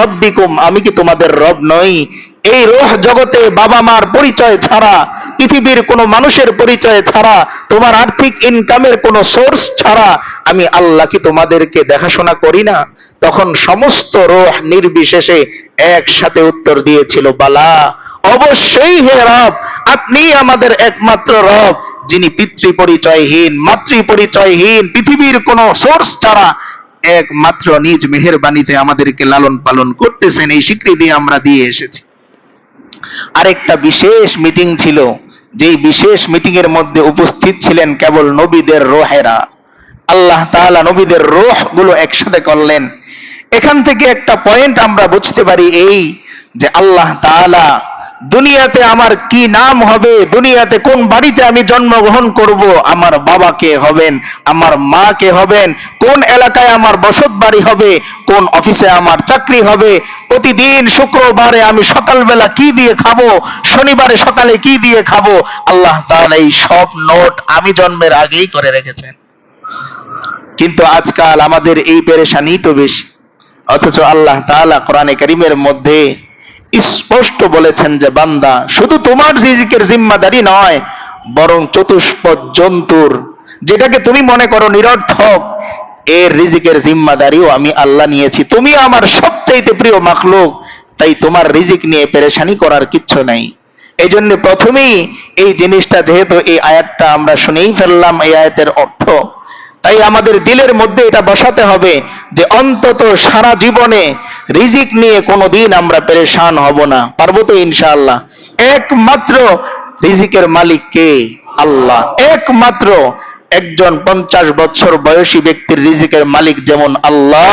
রব্বিকুম আমি কি তোমাদের রব নই? এই রোহ জগতে বাবা মার পরিচয় ছাড়া, পৃথিবীর কোনো মানুষের পরিচয় ছাড়া, তোমার আর্থিক ইনকামের কোনো সোর্স ছাড়া, আমি আল্লাহ কি তোমাদেরকে দেখাশোনা করি না? তখন সমস্ত রোহ নির্বিশেষে একসাথে উত্তর দিয়েছিল, বালা, অবশ্যই হে রব, আপনি আমাদের একমাত্র রব, যিনি পিতৃ পরিচয়হীন মাতৃ পরিচয়হীন পৃথিবীর কোনো সোর্স ছাড়া একমাত্র নিজ মেহেরবানিতে আমাদেরকে লালন পালন করতেছেন, এই স্বীকৃতি আমরা দিয়ে এসেছি। আরেকটা বিশেষ মিটিং ছিল, যেই বিশেষ মিটিং এর মধ্যে উপস্থিত ছিলেন কেবল নবীদের রোহেরা। আল্লাহ তাআলা নবীদের রোহগুলো একসাথে করলেন। এখান থেকে একটা পয়েন্ট আমরা বুঝতে পারি এই যে আল্লাহ তাআলা দুনিয়াতে আমার কি নাম হবে? দুনিয়াতে কোন বাড়িতে আমি জন্মগ্রহণ করব? আমার বাবা কে হবেন? আমার মা কে হবেন? কোন এলাকায় আমার বসত বাড়ি হবে? কোন অফিসে আমার চাকরি হবে? প্রতিদিন শুক্রবারে আমি সকালবেলা কি দিয়ে খাব? শনিবারে সকালে কি দিয়ে খাব? আল্লাহ তাআলা এই সব নোট আমি জন্মের আগেই করে রেখেছেন। কিন্তু আজকাল আমাদের এই পেরেশানি তো বেশি। অথচ আল্লাহ তাআলা কোরআনে কারীমের মধ্যে স্পষ্ট বলেছেন যে বান্দা, শুধু তোমার রিজিকের জিম্মাদারি নয়, বরং চতুষ্পদ জন্তুর। যেটাকে তুমি মনে করো নিরর্থক, এর রিজিকের জিম্মাদারিও আমি আল্লাহ নিয়েছি। তুমি আমার সবচাইতে প্রিয় মাখলুক, তাই তোমার রিজিক নিয়ে পেরেশানি করার কিচ্ছু নাই। এই জন্য প্রথমেই এই জিনিসটা যেহেতু এই আয়াতটা আমরা শুনেই ফেললাম, এই আয়াতের অর্থ। তাই আমাদের দিলের মধ্যে এটা বসাতে হবে যে অন্তত সারা জীবনে রিজিক নিয়ে কোনোদিন আমরা পরেশান হব না, পারব তো ইনশাআল্লাহ। একমাত্র রিজিকের মালিক কে? আল্লাহ। একমাত্র একজন পঞ্চাশ বছর বয়সী ব্যক্তির রিজিকের মালিক যেমন আল্লাহ,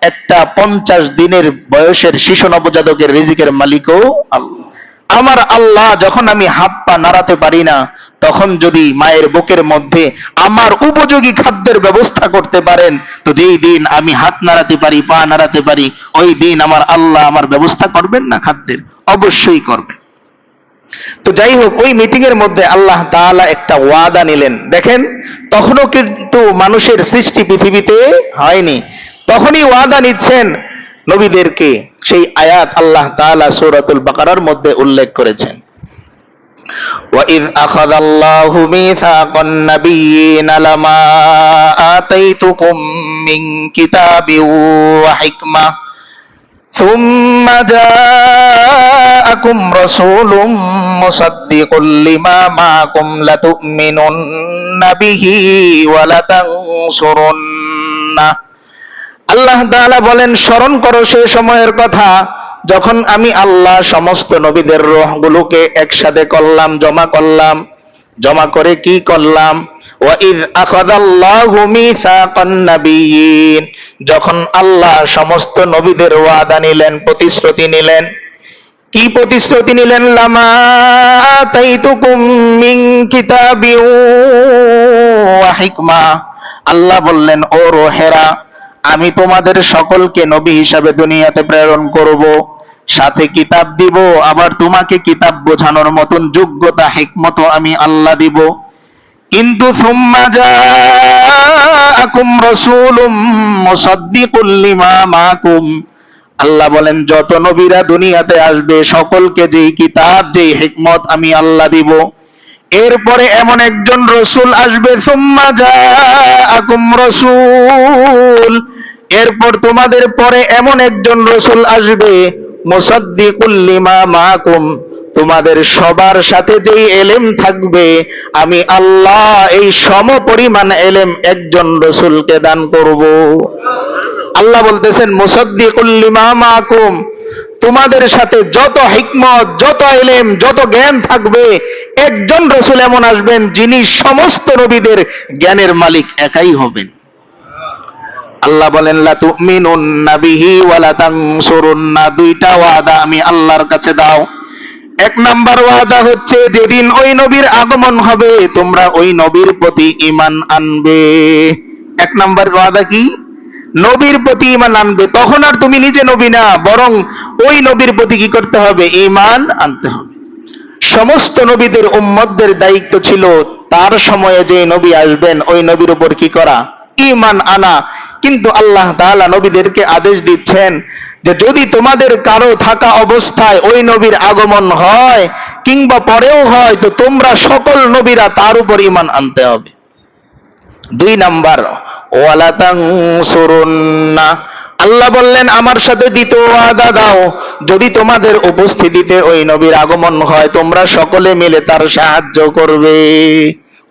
একটা পঞ্চাশ দিনের বয়সের শিশু নবজাতকের রিজিকের মালিকও আল্লাহ। আমার আল্লাহ যখন আমি হাত পা নাড়াতে পারি না, তখন যদি মায়ের বুকের মধ্যে আমার উপযোগী খাদ্যের ব্যবস্থা করতে পারেন, তো যেই দিন আমি হাত নাড়াতে পারি, পা নাড়াতে পারি, ওই দিন আমার আল্লাহ আমার ব্যবস্থা করবেন না খাদ্যের? অবশ্যই করবেন। তো যাই হোক, ওই মিটিং এর মধ্যে আল্লাহ তাআলা একটা ওয়াদা নিলেন। দেখেন, তখনও কিন্তু মানুষের সৃষ্টি পৃথিবীতে হয়নি। তখনই ওয়াদা নিচ্ছেন নবীদেরকে সেই আয়াত আল্লাহ তাআলা সূরাতুল বাকারার মধ্যে উল্লেখ করেছেন وَإِذْ أَخَذَ اللَّهُ مِيثَاقَ النَّبِيِّينَ لَمَا آتَيْتُكُم مِّن كِتَابٍ وَحِكْمَةٍ ثُمَّ جَاءَكُمْ رَسُولٌ مُصَدِّقٌ لِّمَا مَعَكُمْ لَتُؤْمِنُنَّ بِهِ وَلَتَنصُرُنَّهُ আল্লাহ তাআলা বলেন, স্মরণ করো সে সময়ের কথা, যখন আমি আল্লাহ সমস্ত নবীদের রোহগুলোকে একসাথে করলাম, জমা করলাম। জমা করে কি করলাম? যখন আল্লাহ সমস্ত নবীদের ওয়াদা নিলেন, প্রতিশ্রুতি নিলেন। কি প্রতিশ্রুতি নিলেন? লামা আল্লাহ বললেন, ও রোহেরা আমি তোমাদের সকলকে নবী হিসাবে দুনিয়াতে প্রেরণ করব, সাথে কিতাব দিব, আবার তোমাকে কিতাব বোঝানোর মতন যোগ্যতা, হিকমত আমি আল্লাহ দিব। কিন্তু আল্লাহ বলেন, যত নবীরা দুনিয়াতে আসবে, সকলকে যেই কিতাব, যেই হিকমত আমি আল্লাহ দিব। এরপরে এমন একজন রসুল আসবে, সুম্মা জাআকুম রসুল। এরপর তোমাদের পরে এমন একজন রসুল আসবে, মুসাদ্দিকুল লিমা মাকুম। তোমাদের সবার সাথে যেই এলেম থাকবে, আমি আল্লাহ এই সম পরিমাণ এলেম একজন রসুলকে দান করব। আল্লাহ বলতেছেন, মুসাদ্দিকুল লিমা মাকুম। তোমাদের সাথে যত হিকমত, যত এলেম, যত জ্ঞান থাকবে একজন রসুল এমন আসবেন যিনি সমস্ত নবীদের জ্ঞানের মালিক, একাই হবেন। আল্লাহ বলেন দুইটা ওয়াদা আমি আল্লাহর কাছে দাও। এক নাম্বার ওয়াদা হচ্ছে, যেদিন ওই নবীর আগমন হবে, তোমরা ওই নবীর প্রতি ঈমান আনবে। এক নাম্বার ওয়াদা কি? নবীর প্রতি ঈমান আনবে। তখন আর তুমি নিজে নবী না, বরং ওই নবীর প্রতি কি করতে হবে? ঈমান আনতে হবে। সমস্ত নবীদের উম্মতদের দায়িত্ব ছিল তার সময়ে যে নবী আসবেন, ওই নবীর উপর কি করা? ঈমান আনা। কিন্তু আল্লাহ তাআলা নবীদেরকে আদেশ দিচ্ছেন যে যদি তোমাদের কারও থাকা অবস্থায় ওই নবীর আগমন হয় কিংবা পরেও হয়, তো তোমরা সকল নবীরা তার উপর ইমান আনতে হবে। দুই নাম্বার ওয়ালাতাং সুরুন্না আল্লাহ বললেন, আমার সাথে দ্বিতীয় ওয়াদা দাও। যদি তোমাদের উপস্থিতিতে ওই নবীর আগমন হয়, তোমরা সকলে মিলে তার সাহায্য করবে।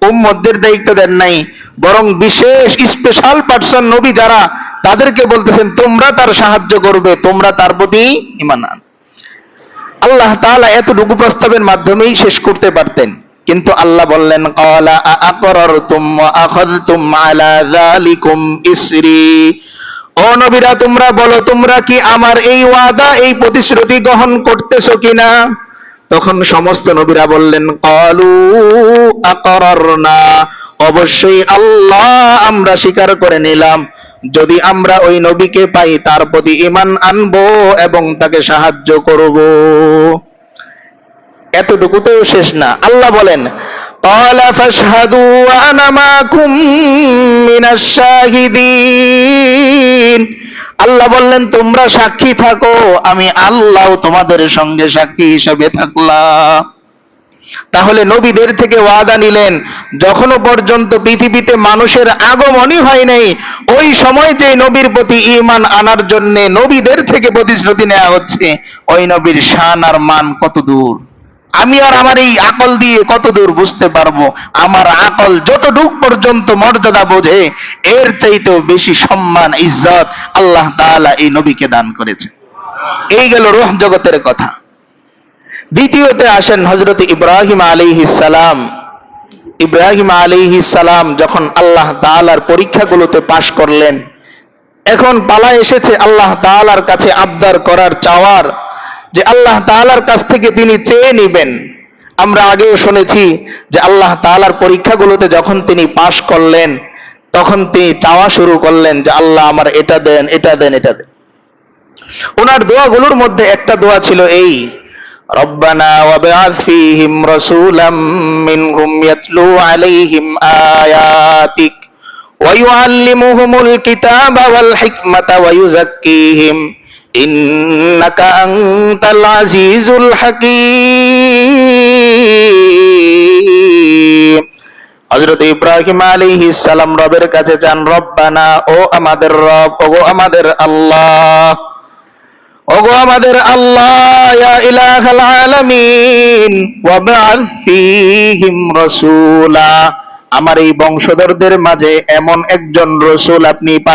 উম্মতদের দায়িত্ব দেন নাই, বরং বিশেষ স্পেশাল পার্সন নবী যারা, তাদেরকে বলতেছেন, তোমরা তার সাহায্য করবে, তোমরা তার প্রতি ইমান আন। আল্লাহ তাআলা এতটুকু প্রস্তাবের মাধ্যমেই শেষ করতে পারতেন। কিন্তু আল্লাহ বললেন, ক্বালা আআকরারতুম ওয়া আখাযতুম আলা যালিকুম ইসরি। ও নবীরা তোমরা বলো তোমরা কি আমার এই ওয়াদা এই প্রতিশ্রুতি গ্রহণ করতেছো কিনা তখন সমস্ত নবীরা বললেন ক্বালু আকরারনা অবশ্যই আল্লাহ আমরা স্বীকার করে নিলাম যদি আমরা ওই নবীকে পাই তার প্রতি ঈমান আনবো এবং তাকে সাহায্য করব এতটুকুতেও শেষ না আল্লাহ বলেন قال فاشهدوا وانا معكم من الشاهدين আল্লাহ বললেন, তোমরা সাক্ষী থাকো, আমি আল্লাহ তোমাদের সঙ্গে সাক্ষী হিসেবে থাকলাম। তাহলে নবীদের থেকে ওয়াদা নিলেন, যখনও পর্যন্ত পৃথিবীতে মানুষের আগমনই হয় নাই, ওই সময় যে নবীর প্রতি ঈমান আনার জন্য নবীদের থেকে প্রতিশ্রুতি নেওয়া হচ্ছে, ওই নবীর শান আর মান কত দূর? আমি আর আমার এই আকল দিয়ে কত দূর বুঝতে পারব? আমার আকল যতটুক পর্যন্ত মর্যাদা বোঝে, এর চাইতেও বেশি সম্মান, ইজ্জত আল্লাহ তাআলা এই নবীকে দান করেছে এই গেল রোহ জগতের কথা। দ্বিতীয়তে আসেন হজরত ইব্রাহিম আলাইহিস সালাম। ইব্রাহিম আলাইহিস সালাম যখন আল্লাহ তাআলার পরীক্ষাগুলোতে পাশ করলেন, এখন পালা এসেছে আল্লাহ তাআলার কাছে আবদার করার চাওয়ার যে আল্লাহ তাআলার কাছ থেকে তিনি চেয়ে নেবেন আমরা আগেও শুনেছি যে আল্লাহ তাআলার পরীক্ষাগুলোতে যখন তিনি পাশ করলেন তখন তিনি চাওয়া শুরু করলেন যে আল্লাহ আমার এটা দেন এটা দেন এটা দেন ওনার দোয়াগুলোর মধ্যে একটা দোয়া ছিল এই ربنا وابعث فيهم رسولا منهم يتلو عليهم آياتك ويعلمهم الكتاب والحكمة ويزكيهم إنك أنت العزيز الحكيم হজরত ইব্রাহিম আলাইহি সালাম রবের কাছে চান রব্বানা ও আমাদের রব ও আমাদের আল্লাহ ওগো আমাদের আল্লাহ ইয়া ইলাহাল আলামিন ওয়াবআথ ফীহিম রাসূলা আমার এই বংশধরদের মাঝে এমন একজন রসুল আপনি পাঠান